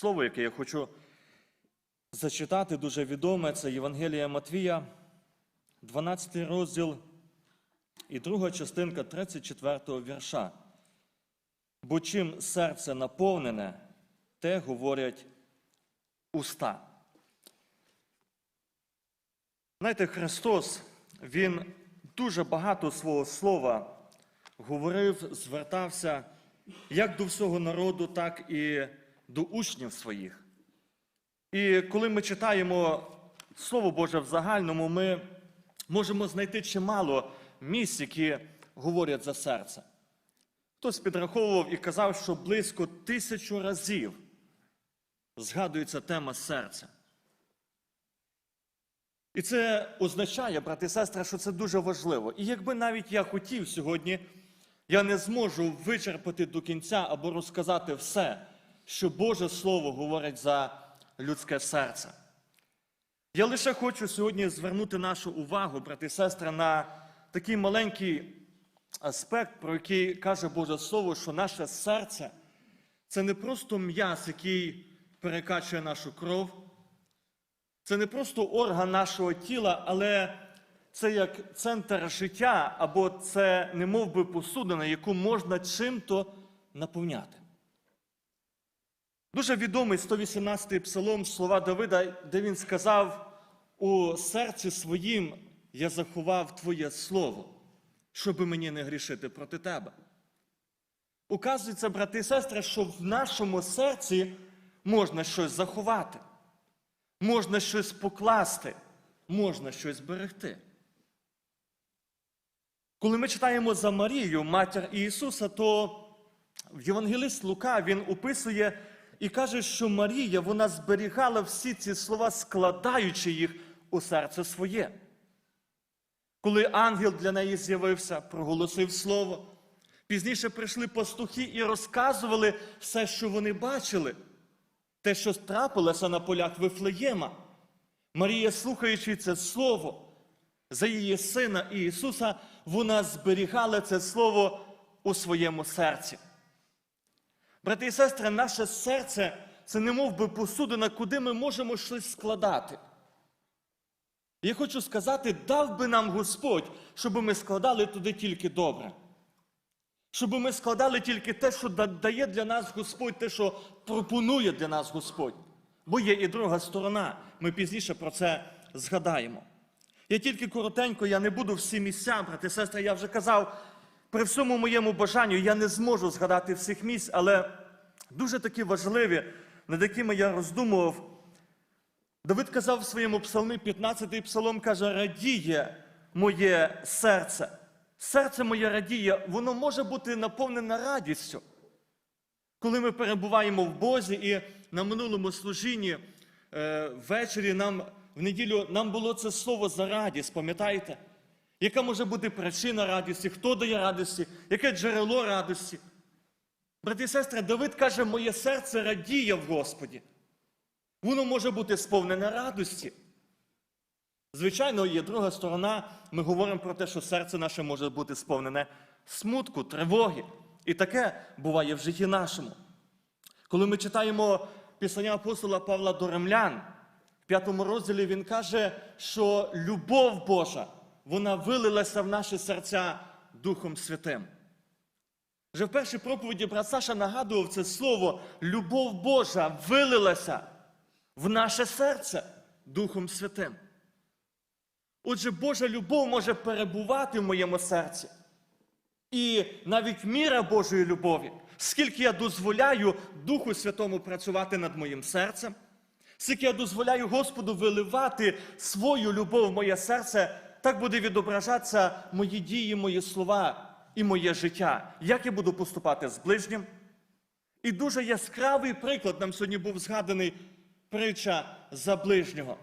слово, яке я хочу зачитати, дуже відоме, це Євангелія Матвія, 12 розділ і друга частинка 34 вірша. Бо чим серце наповнене, те говорять уста. Знаєте, Христос, Він дуже багато свого слова говорив, звертався як до всього народу, так і до учнів своїх. І коли ми читаємо Слово Боже в загальному, ми можемо знайти чимало місць, які говорять за серце. Хтось підраховував і казав, що близько тисячу разів згадується тема серця. І це означає, брати і сестри, що це дуже важливо. І якби навіть я хотів сьогодні, я не зможу вичерпати до кінця або розказати все, що Боже Слово говорить за людське серце. Я лише хочу сьогодні звернути нашу увагу, брати і сестри, на такий маленький аспект, про який каже Боже Слово, що наше серце це не просто м'яс, який перекачує нашу кров. Це не просто орган нашого тіла, але це як центр життя, або це не мов би посудина, яку можна чим-то наповняти. Дуже відомий 118-й псалом слова Давида, де він сказав: у серці своїм я заховав Твоє слово, щоби мені не грішити проти тебе. Указується, брати і сестри, що в нашому серці можна щось заховати. Можна щось покласти, можна щось зберегти. Коли ми читаємо за Марію, матір Ісуса, то в Євангелист Лука він описує і каже, що Марія вона зберігала всі ці слова, складаючи їх у серце своє. Коли ангел для неї з'явився, проголосив слово, пізніше прийшли пастухи і розказували все, що вони бачили. Те, що трапилося на полях Вифлеєма, Марія, слухаючи це слово за її сина Ісуса, вона зберігала це слово у своєму серці. Брати і сестри, наше серце це не мов би посудина, куди ми можемо щось складати. Я хочу сказати, дав би нам Господь, щоб ми складали туди тільки добре. Щоб ми складали тільки те, що дає для нас Господь, те, що пропонує для нас Господь. Бо є і друга сторона. Ми пізніше про це згадаємо. Я тільки коротенько, я не буду всі місця, брати сестри, я вже казав, при всьому моєму бажанню я не зможу згадати всіх місць, але дуже такі важливі, над якими я роздумував. Давид казав в своєму псалмі, 15-й псалом каже, радіє моє серце. Серце моє радіє, воно може бути наповнене радістю. Коли ми перебуваємо в Бозі і на минулому служінні е, ввечері нам в неділю нам було це слово за радість, пам'ятаєте? Яка може бути причина радості, хто дає радості, яке джерело радості? Брати і сестри, Давид каже, моє серце радіє в Господі. Воно може бути сповнене радості. Звичайно, є друга сторона. Ми говоримо про те, що серце наше може бути сповнене смутку, тривоги. І таке буває в житті нашому. Коли ми читаємо писання апостола Павла до Римлян, в п'ятому розділі він каже, що любов Божа, вона вилилася в наші серця Духом Святим. Вже в першій проповіді брат Саша нагадував це слово любов Божа вилилася в наше серце Духом Святим. Отже, Божа любов може перебувати в моєму серці. І навіть міра Божої любові, скільки я дозволяю Духу Святому працювати над моїм серцем, скільки я дозволяю Господу виливати свою любов в моє серце, так буде відображатися мої дії, мої слова і моє життя, як я буду поступати з ближнім. І дуже яскравий приклад нам сьогодні був згаданий притча за ближнього.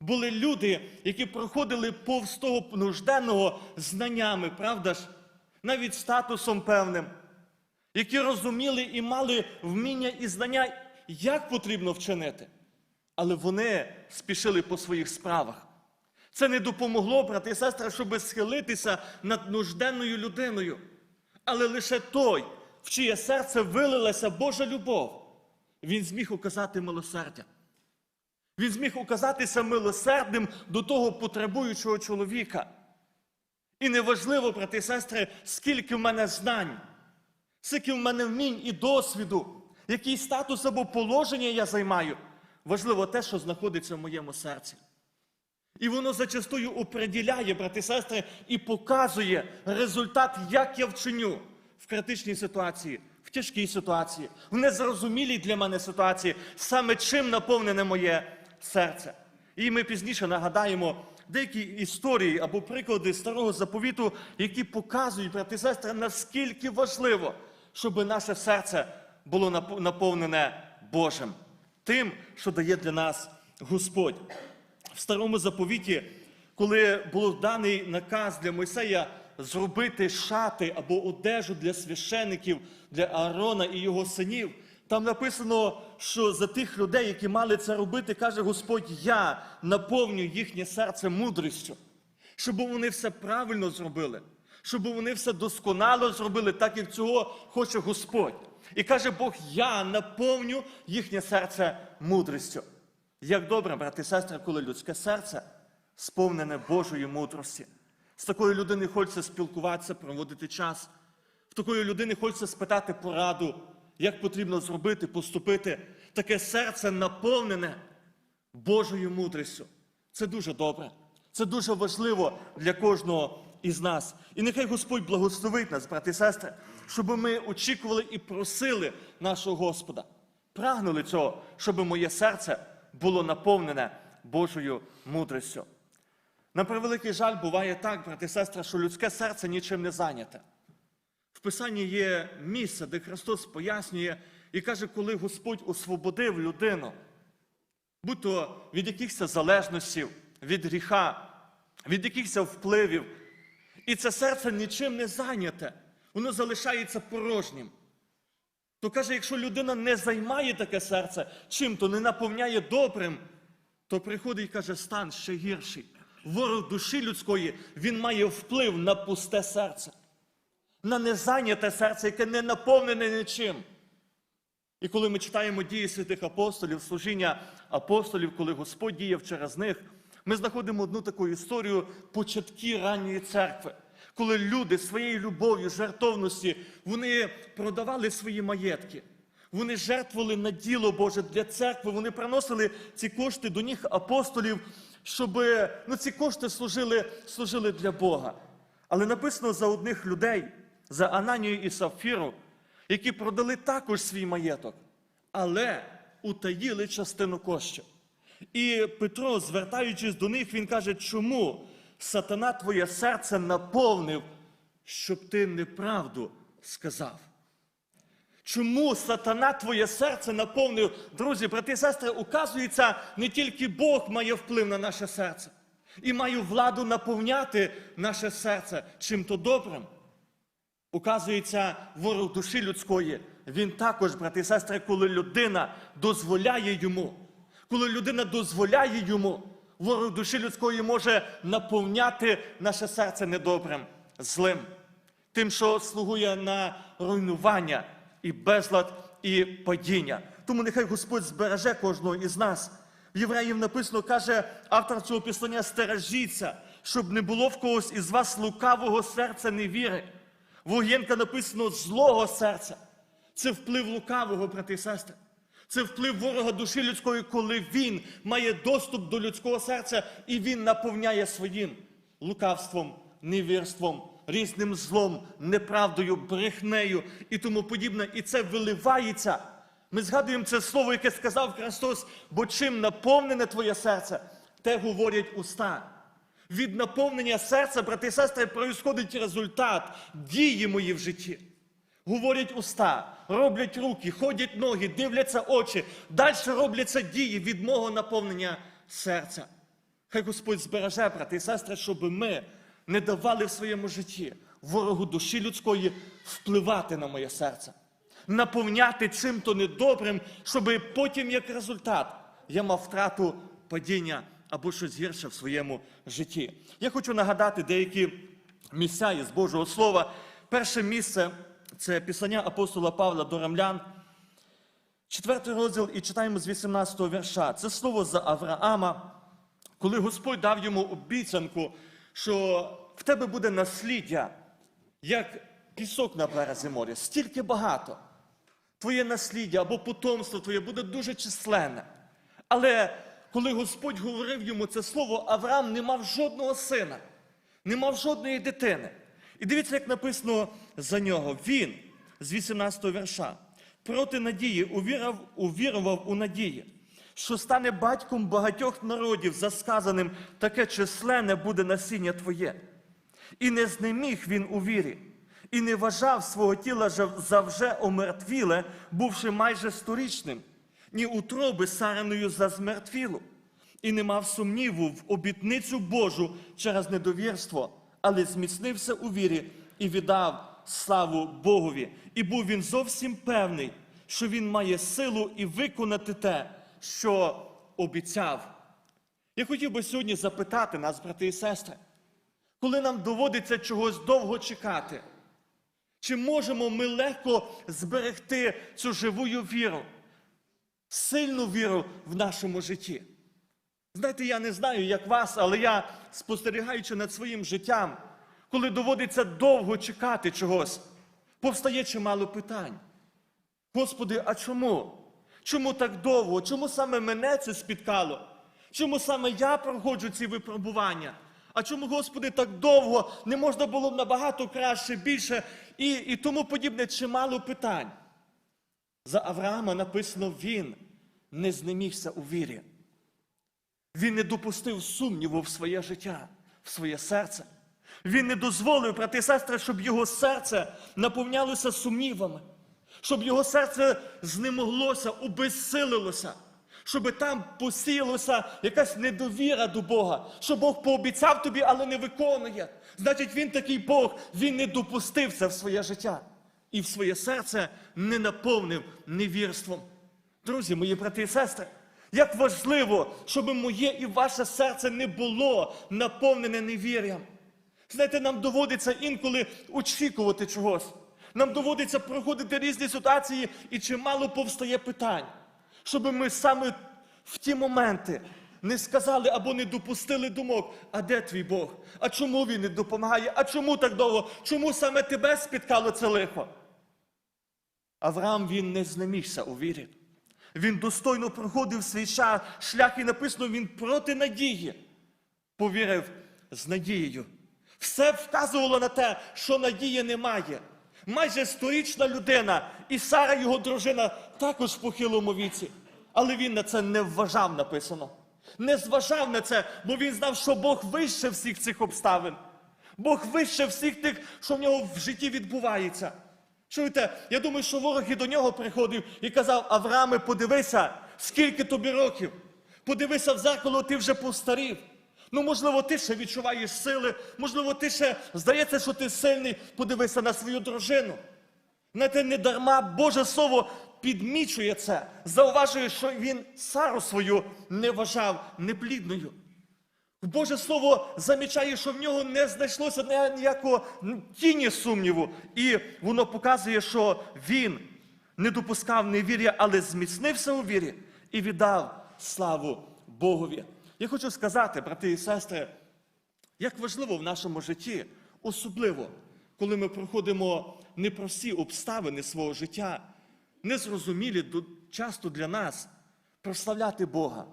Були люди, які проходили повз того нужденного знаннями, правда ж, навіть статусом певним, які розуміли і мали вміння і знання, як потрібно вчинити. Але вони спішили по своїх справах. Це не допомогло, брати і сестри, щоб схилитися над нужденною людиною. Але лише той, в чиє серце вилилася Божа любов, він зміг указати милосердя. Він зміг указатися милосердним до того потребуючого чоловіка. І неважливо, брати і сестри, скільки в мене знань, скільки в мене вмінь і досвіду, який статус або положення я займаю. Важливо те, що знаходиться в моєму серці. І воно зачастую оприділяє, брати і сестри, і показує результат, як я вчиню в критичній ситуації, в тяжкій ситуації, в незрозумілій для мене ситуації, саме чим наповнене моє серце. І ми пізніше нагадаємо деякі історії або приклади старого заповіту, які показують, брати і сестри, наскільки важливо, щоб наше серце було наповнене Божим, тим, що дає для нас Господь в старому заповіті, коли був даний наказ для Мойсея зробити шати або одежу для священиків, для Аарона і його синів, там написано, що за тих людей, які мали це робити, каже Господь, я наповню їхнє серце мудрістю, щоб вони все правильно зробили, щоб вони все досконало зробили, так як цього хоче Господь. І каже Бог, я наповню їхнє серце мудрістю. Як добре, брати і сестри, коли людське серце сповнене Божої мудрості. З такою людиною хочеться спілкуватися, проводити час. В такої людини хочеться спитати пораду, як потрібно зробити, поступити. Таке серце наповнене Божою мудрістю. Це дуже добре. Це дуже важливо для кожного із нас. І нехай Господь благословить нас, брати і сестри, щоб ми очікували і просили нашого Господа. Прагнули цього, щоб моє серце було наповнене Божою мудрістю. На превеликий жаль, буває так, брати і сестри, що людське серце нічим не зайняте. В Писанні є місце, де Христос пояснює і каже, коли Господь освободив людину, будь то від якихось залежностей, від гріха, від якихось впливів, і це серце нічим не зайняте, воно залишається порожнім. То каже, якщо людина не займає таке серце, чим то не наповняє добрим, то приходить і каже, стан ще гірший. Ворог душі людської, він має вплив на пусте серце, на незайняте серце, яке не наповнене нічим. І коли ми читаємо дії святих апостолів, служіння апостолів, коли Господь діяв через них, ми знаходимо одну таку історію початки ранньої церкви, коли люди своєю любов'ю, жертовності, вони продавали свої маєтки. Вони жертвували на діло Боже для церкви, вони приносили ці кошти до ніг апостолів, щоб ну, ці кошти служили, служили для Бога. Але написано за одних людей, за Ананію і Сафіру, які продали також свій маєток, але утаїли частину коштів. І Петро, звертаючись до них, він каже, чому сатана твоє серце наповнив, щоб ти неправду сказав. Чому сатана твоє серце наповнив? Друзі, брати і сестри, указується, не тільки Бог має вплив на наше серце і має владу наповняти наше серце чим-то добрим. Указується, ворог душі людської, він також, брати і сестри, коли людина дозволяє йому, коли людина дозволяє йому, ворог душі людської може наповняти наше серце недобрим, злим, тим, що слугує на руйнування і безлад, і падіння. Тому нехай Господь збереже кожного із нас. В Євреїв написано, каже автор цього післання, стережіться, щоб не було в когось із вас лукавого серця невіри. В Огєнка написано злого серця. Це вплив лукавого, брати і сестри. Це вплив ворога душі людської, коли він має доступ до людського серця і він наповняє своїм лукавством, невірством, різним злом, неправдою, брехнею і тому подібне. І це виливається. Ми згадуємо це слово, яке сказав Христос, бо чим наповнене твоє серце, те говорять уста. Від наповнення серця, брати і сестри, происходить результат дії мої в житті. Говорять уста, роблять руки, ходять ноги, дивляться очі. Далі робляться дії від мого наповнення серця. Хай Господь збереже, брати і сестри, щоб ми не давали в своєму житті ворогу душі людської впливати на моє серце, наповняти чим-то недобрим, щоб потім, як результат, я мав втрату падіння або щось гірше в своєму житті. Я хочу нагадати деякі місця із Божого Слова. Перше місце це писання апостола Павла до рамлян, Четвертий розділ і читаємо з 18 вірша. Це слово за Авраама, коли Господь дав йому обіцянку, що в тебе буде насліддя, як пісок на березі моря, стільки багато. Твоє насліддя або потомство твоє буде дуже численне. Але коли Господь говорив йому це слово, Авраам не мав жодного сина, не мав жодної дитини. І дивіться, як написано за нього. Він з 18 вірша проти надії увірував, увірував у надії, що стане батьком багатьох народів, за сказаним, таке численне буде насіння твоє. І не знеміг він у вірі, і не вважав свого тіла за вже омертвіле, бувши майже сторічним, ні утроби сареною за змертвілу, і не мав сумніву в обітницю Божу через недовірство, але зміцнився у вірі і віддав славу Богові. І був він зовсім певний, що він має силу і виконати те, що обіцяв. Я хотів би сьогодні запитати нас, брати і сестри, коли нам доводиться чогось довго чекати, чи можемо ми легко зберегти цю живую віру, сильну віру в нашому житті? Знаєте, я не знаю, як вас, але я, спостерігаючи над своїм життям, коли доводиться довго чекати чогось, повстає чимало питань. Господи, а чому? Чому так довго? Чому саме мене це спіткало? Чому саме я проходжу ці випробування? А чому, Господи, так довго не можна було б набагато краще, більше і, і тому подібне чимало питань? За Авраама написано: він не знемігся у вірі. Він не допустив сумніву в своє життя, в своє серце. Він не дозволив, брати і сестри, щоб його серце наповнялося сумнівами, щоб його серце знемоглося, обезсилилося, щоб там посіялося якась недовіра до Бога, що Бог пообіцяв тобі, але не виконує. Значить, він такий Бог, він не допустив це в своє життя і в своє серце не наповнив невірством. Друзі, мої брати і сестри, як важливо, щоб моє і ваше серце не було наповнене невір'ям. Знаєте, нам доводиться інколи очікувати чогось. Нам доводиться проходити різні ситуації і чимало повстає питань, щоб ми саме в ті моменти не сказали або не допустили думок, а де твій Бог? А чому він не допомагає? А чому так довго? Чому саме тебе спіткало це лихо? Авраам він не знемігся у вірі. Він достойно проходив свій шлях і написано, він проти надії повірив з надією. Все вказувало на те, що надії немає. Майже сторічна людина, і Сара, його дружина, також в похилому віці. Але він на це не вважав, написано. Не зважав на це, бо він знав, що Бог вище всіх цих обставин. Бог вище всіх тих, що в нього в житті відбувається. Чуєте, я думаю, що ворог і до нього приходив і казав: Аврааме, подивися, скільки тобі років. Подивися в зеркало, ти вже постарів. Ну, можливо, ти ще відчуваєш сили, можливо, ти ще здається, що ти сильний. Подивися на свою дружину. Знаєте, не дарма Боже Слово підмічує це, зауважує, що він Сару свою не вважав неплідною. Боже Слово замічає, що в нього не знайшлося ніякого тіні сумніву. І воно показує, що він не допускав невір'я, але зміцнився у вірі і віддав славу Богові. Я хочу сказати, брати і сестри, як важливо в нашому житті, особливо, коли ми проходимо непрості обставини свого життя, незрозумілі часто для нас, прославляти Бога.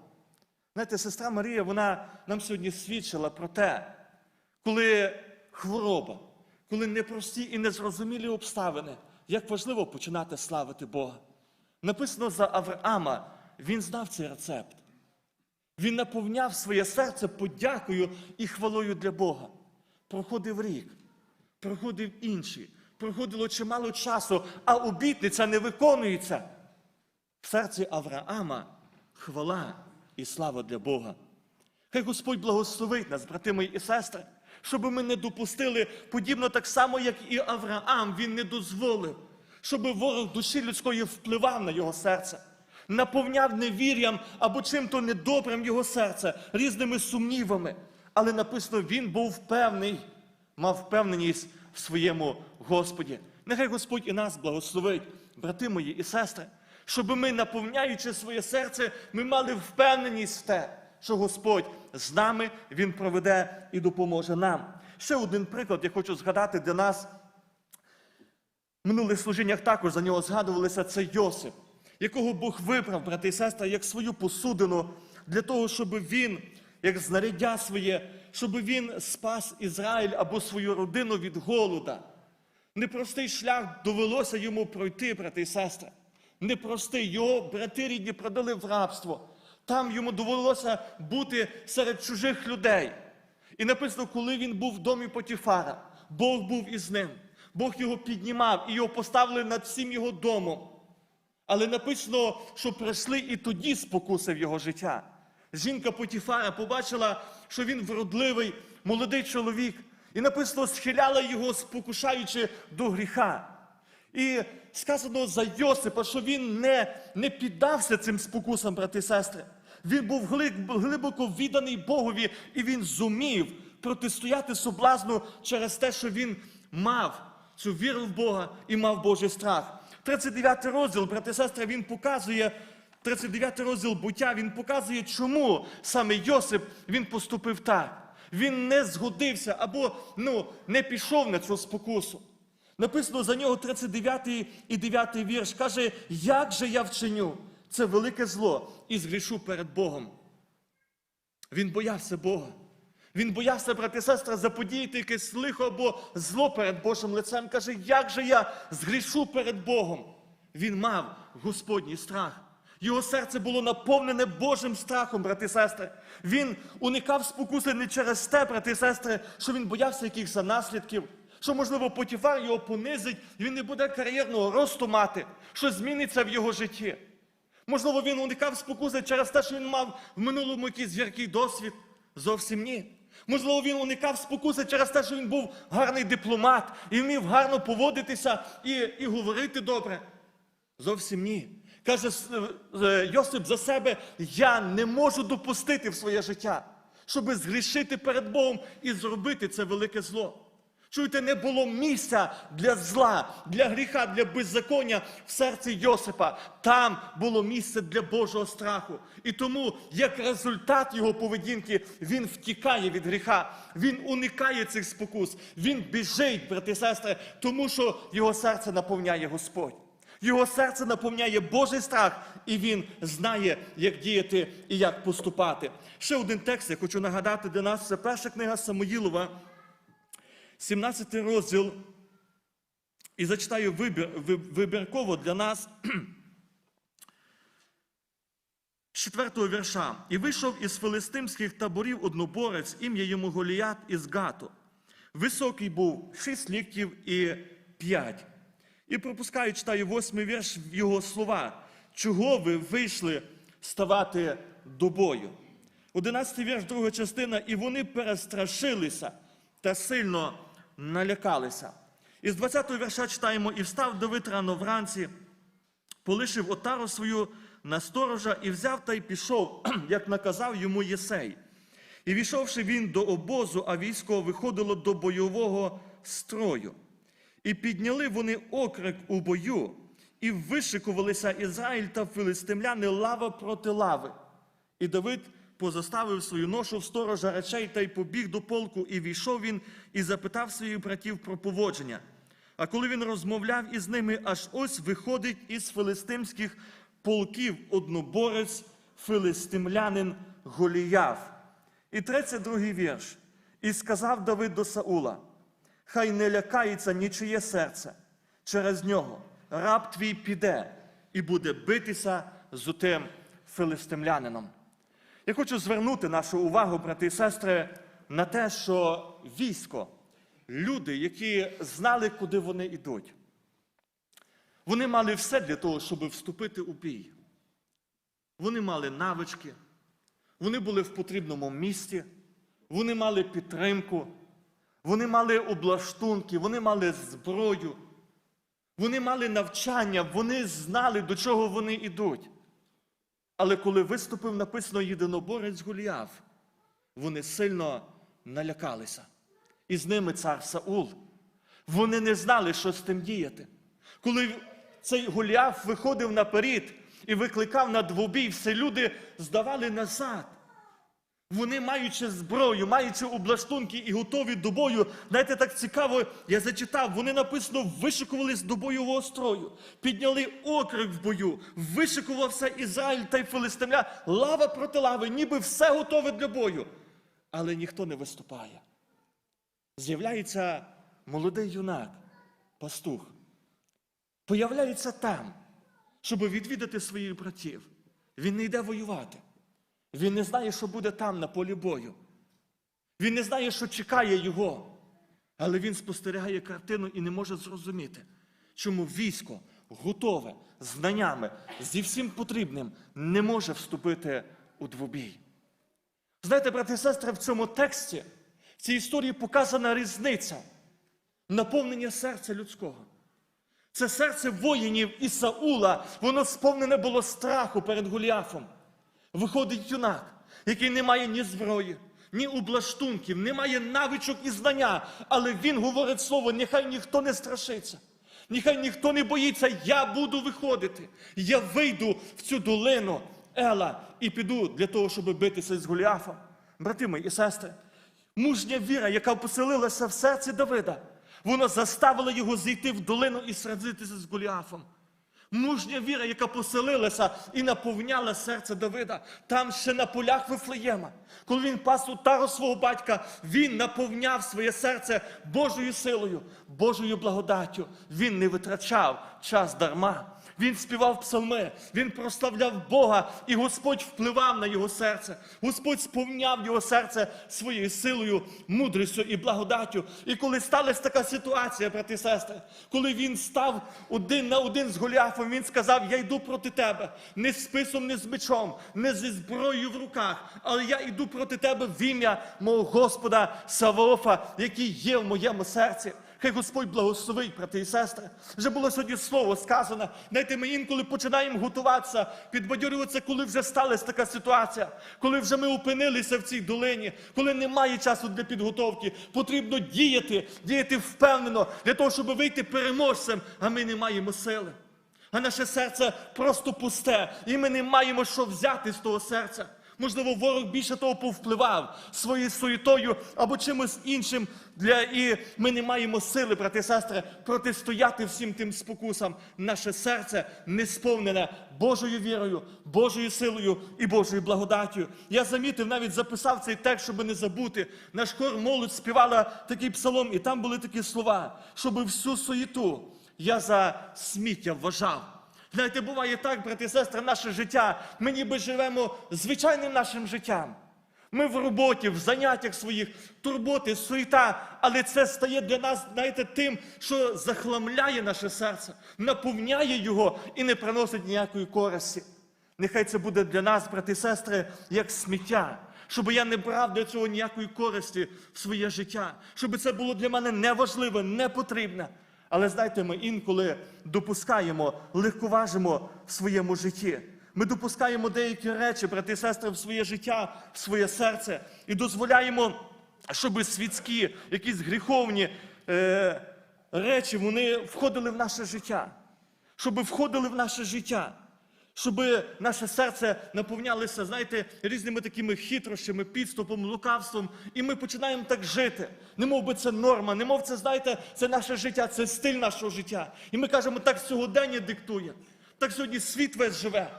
Знаєте, сестра Марія, вона нам сьогодні свідчила про те, коли хвороба, коли непрості і незрозумілі обставини, як важливо починати славити Бога. Написано за Авраама, він знав цей рецепт. Він наповняв своє серце подякою і хвалою для Бога. Проходив рік, проходив інші, проходило чимало часу, а обітниця не виконується. В серці Авраама хвала і слава для Бога. Хай Господь благословить нас, брати мої і сестри, щоб ми не допустили, подібно так само, як і Авраам, він не дозволив, щоб ворог душі людської впливав на його серце, наповняв невір'ям або чим-то недобрим його серце, різними сумнівами. Але написано, він був певний, мав впевненість в своєму Господі. Нехай Господь і нас благословить, брати мої і сестри, Щоб ми, наповняючи своє серце, ми мали впевненість в те, що Господь з нами, Він проведе і допоможе нам. Ще один приклад я хочу згадати для нас. В минулих служіннях також за нього згадувалися це Йосип, якого Бог вибрав, брати і сестри, як свою посудину для того, щоб він, як знаряддя своє, щоб він спас Ізраїль або свою родину від голода. Непростий шлях довелося йому пройти, брати і сестри. Непростий. Його брати рідні продали в рабство. Там йому довелося бути серед чужих людей. І написано, коли він був в домі Потіфара, Бог був із ним. Бог його піднімав і його поставили над всім його домом. Але написано, що прийшли і тоді спокуси в його життя. Жінка Потіфара побачила, що він вродливий, молодий чоловік, і написано, схиляла його, спокушаючи до гріха. І сказано за Йосипа, що він не, не піддався цим спокусам, брати і сестри. Він був глибоко відданий Богові, і він зумів протистояти соблазну через те, що він мав цю віру в Бога і мав Божий страх. 39 розділ, брати і сестри, він показує, 39 розділ буття, він показує, чому саме Йосип він поступив так. Він не згодився або ну, не пішов на цю спокусу. Написано за нього 39 і 9 вірш. Каже, як же я вчиню це велике зло і згрішу перед Богом. Він боявся Бога. Він боявся, брати і сестри, заподіяти якесь лихо або зло перед Божим лицем. Каже, як же я згрішу перед Богом? Він мав Господній страх. Його серце було наповнене Божим страхом, брати і сестри. Він уникав спокуси не через те, брати і сестри, що він боявся якихось наслідків, що, можливо, Потіфар його понизить, і він не буде кар'єрного росту мати, що зміниться в його житті. Можливо, він уникав спокуси через те, що він мав в минулому якийсь гіркий досвід. Зовсім ні. Можливо, він уникав спокуси через те, що він був гарний дипломат і вмів гарно поводитися і, і говорити добре. Зовсім ні. Каже е, Йосип за себе: я не можу допустити в своє життя, щоб згрішити перед Богом і зробити це велике зло. Чуєте, не було місця для зла, для гріха, для беззаконня в серці Йосипа. Там було місце для Божого страху. І тому, як результат його поведінки, він втікає від гріха, він уникає цих спокус, він біжить, брати і сестри, тому що його серце наповняє Господь. Його серце наповняє Божий страх, і він знає, як діяти і як поступати. Ще один текст я хочу нагадати для нас. Це перша книга Самоїлова, 17 розділ. І зачитаю вибір, вибірково для нас четвертого вірша. І вийшов із филистимських таборів одноборець, ім'я йому Голіят із Гату. Високий був шість ліктів і п'ять. І пропускаю, читаю восьмий вірш його слова. Чого ви вийшли ставати до бою? Одинадцятий вірш, друга частина, і вони перестрашилися та сильно налякалися. Із 20-го вірша читаємо: і встав Давид рано вранці, полишив отару свою на сторожа і взяв та й пішов, як наказав йому Єсей. І війшовши він до обозу, а військо виходило до бойового строю. І підняли вони окрик у бою, і вишикувалися Ізраїль та филистимляни лава проти лави. І Давид позаставив свою ношу в сторожа речей та й побіг до полку, і війшов він і запитав своїх братів про поводження. А коли він розмовляв із ними, аж ось виходить із филистимських полків одноборець филистимлянин Голіяв. І 32 вірш. І сказав Давид до Саула: Хай не лякається нічиє серце. Через нього раб твій піде і буде битися з тим филистимлянином. Я хочу звернути нашу увагу, брати і сестри, на те, що військо, люди, які знали, куди вони йдуть, вони мали все для того, щоб вступити у бій. Вони мали навички, вони були в потрібному місці, вони мали підтримку, вони мали облаштунки, вони мали зброю, вони мали навчання, вони знали, до чого вони йдуть. Але коли виступив написано єдиноборець Гуліаф, вони сильно налякалися. І з ними цар Саул. Вони не знали, що з тим діяти. Коли цей гуліаф виходив наперед, і викликав на двобій, все люди здавали назад. Вони, маючи зброю, маючи облаштунки і готові до бою, знаєте, так цікаво, я зачитав, вони написано, вишикувались до бойового строю, підняли окрик в бою, вишикувався Ізраїль та й Филистимля, лава проти лави, ніби все готове для бою. Але ніхто не виступає. З'являється молодий юнак, пастух. Появляється там, щоб відвідати своїх братів. Він не йде воювати. Він не знає, що буде там на полі бою. Він не знає, що чекає його. Але він спостерігає картину і не може зрозуміти, чому військо готове знаннями, зі всім потрібним, не може вступити у двобій. Знаєте, брати і сестри, в цьому тексті, в цій історії показана різниця наповнення серця людського. Це серце воїнів Ісаула, воно сповнене було страху перед Голіафом. Виходить юнак, який не має ні зброї, ні облаштунків, не має навичок і знання, але він говорить слово, нехай ніхто не страшиться, нехай ніхто не боїться, я буду виходити. Я вийду в цю долину Ела і піду для того, щоб битися з Голіафом. Брати мої і сестри, мужня віра, яка поселилася в серці Давида, вона заставила його зійти в долину і сразитися з Голіафом. Мужня віра, яка поселилася і наповняла серце Давида, там ще на полях Вифлеєма. Коли він пас утару свого батька, він наповняв своє серце Божою силою, Божою благодаттю. Він не витрачав час дарма. Він співав псалми, він прославляв Бога, і Господь впливав на його серце. Господь сповняв його серце своєю силою, мудрістю і благодаттю. І коли сталася така ситуація, брати і сестри, коли він став один на один з Голіафом, він сказав: Я йду проти тебе, не з списом, не з мечом, не зі зброєю в руках, але я йду проти тебе в ім'я мого Господа Саваофа, який є в моєму серці. Хай Господь благословить, брати і сестри. Вже було сьогодні слово сказано. Знаєте, ми інколи починаємо готуватися, підбадьорюватися, коли вже сталася така ситуація, коли вже ми опинилися в цій долині, коли немає часу для підготовки. Потрібно діяти, діяти впевнено для того, щоб вийти переможцем, а ми не маємо сили. А наше серце просто пусте, і ми не маємо що взяти з того серця. Можливо, ворог більше того повпливав своєю суєтою або чимось іншим, для, і ми не маємо сили, брати і сестри, протистояти всім тим спокусам. Наше серце не сповнене Божою вірою, Божою силою і Божою благодаттю. Я замітив, навіть записав цей текст, щоб не забути. Наш хор молодь співала такий псалом, і там були такі слова, щоб всю суєту я за сміття вважав. Знаєте, буває так, брати і сестри, наше життя. Ми ніби живемо звичайним нашим життям. Ми в роботі, в заняттях своїх, турботи, суєта, але це стає для нас, знаєте, тим, що захламляє наше серце, наповняє його і не приносить ніякої користі. Нехай це буде для нас, брати і сестри, як сміття, щоб я не брав для цього ніякої користі в своє життя, щоб це було для мене неважливе, не потрібне. Але знаєте, ми інколи допускаємо, легковажимо в своєму житті. Ми допускаємо деякі речі, брати і сестри, в своє життя, в своє серце, і дозволяємо, щоб світські, якісь гріховні е, речі вони входили в наше життя, щоб входили в наше життя. Щоб наше серце наповнялося, знаєте, різними такими хитрощами, підступом, лукавством, і ми починаємо так жити. Не мов би це норма, не мов це, знаєте, це наше життя, це стиль нашого життя. І ми кажемо, так сьогодення диктує, так сьогодні світ весь живе.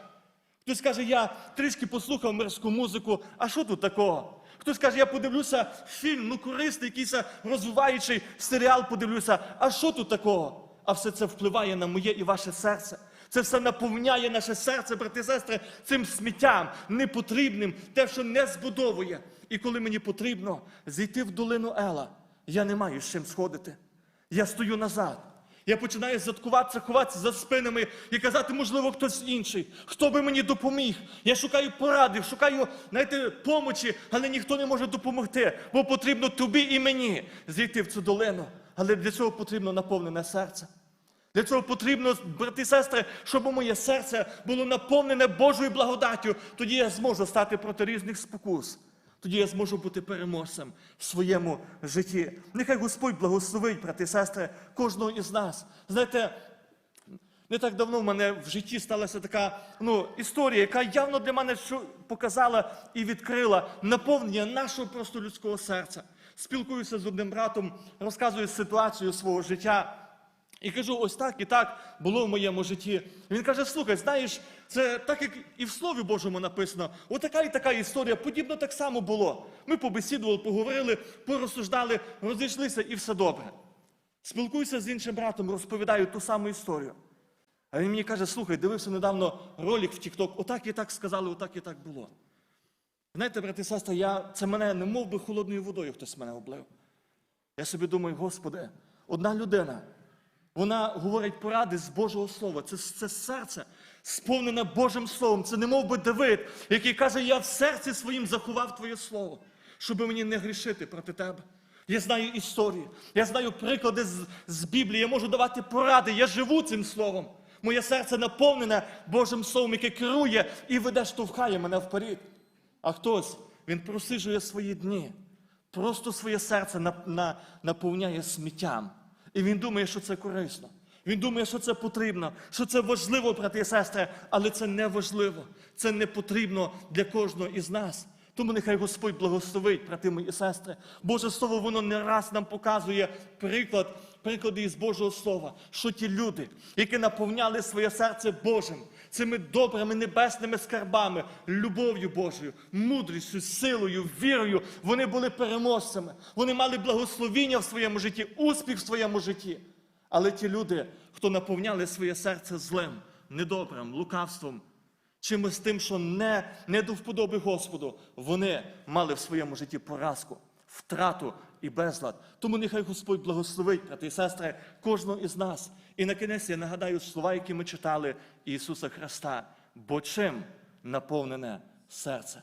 Хтось каже, я трішки послухав мирську музику, а що тут такого? Хтось каже, я подивлюся фільм, ну корисний, якийсь розвиваючий серіал подивлюся, а що тут такого? А все це впливає на моє і ваше серце. Це все наповняє наше серце, брати і сестри, цим сміттям непотрібним, те, що не збудовує. І коли мені потрібно зійти в долину Ела, я не маю з чим сходити. Я стою назад. Я починаю заткуватися, ховатися за спинами і казати, можливо, хтось інший. Хто би мені допоміг? Я шукаю поради, шукаю, знаєте, помочі, але ніхто не може допомогти, бо потрібно тобі і мені зійти в цю долину. Але для цього потрібно наповнене серце. Для цього потрібно, брати і сестри, щоб моє серце було наповнене Божою благодаттю. Тоді я зможу стати проти різних спокус. Тоді я зможу бути переможцем в своєму житті. Нехай Господь благословить, брати і сестри, кожного із нас. Знаєте, Не так давно в мене в житті сталася така ну, історія, яка явно для мене показала і відкрила наповнення нашого просто людського серця. Спілкуюся з одним братом, розказую ситуацію свого життя. І кажу, ось так і так було в моєму житті. Він каже: слухай, знаєш, це так, як і в Слові Божому написано, отака і така історія, подібно так само було. Ми побесідували, поговорили, порозсуждали, розійшлися і все добре. Спілкуюся з іншим братом, розповідаю ту саму історію. А він мені каже: слухай, дивився недавно ролик в TikTok, отак і так сказали, отак і так було. Знаєте, брати і сестри, я, це мене не мов би холодною водою хтось мене облив. Я собі думаю, Господи, одна людина, вона говорить поради з Божого Слова. Це, це серце, сповнене Божим Словом. Це не мов би Давид, який каже, я в серці своїм заховав Твоє Слово, щоб мені не грішити проти Тебе. Я знаю історії, я знаю приклади з, з Біблії, я можу давати поради, я живу цим словом. Моє серце наповнене Божим Словом, яке керує і веде, штовхає мене вперед. А хтось, він просижує свої дні, просто своє серце на, на, наповняє сміттям. І він думає, що це корисно. Він думає, що це потрібно, що це важливо, брати і сестри, але це не важливо. Це не потрібно для кожного із нас. Тому нехай Господь благословить, брати мої і сестри. Боже Слово, воно не раз нам показує приклад, приклади із Божого Слова, що ті люди, які наповняли своє серце Божим, цими добрими небесними скарбами, любов'ю Божою, мудрістю, силою, вірою, вони були переможцями. Вони мали благословіння в своєму житті, успіх в своєму житті. Але ті люди, хто наповняли своє серце злим, недобрим, лукавством, чимось тим, що не, не до вподоби Господу, вони мали в своєму житті поразку, втрату і безлад. Тому нехай Господь благословить, брати і сестри, кожного із нас. І на кінець я нагадаю слова, які ми читали Ісуса Христа. Бо чим наповнене серце?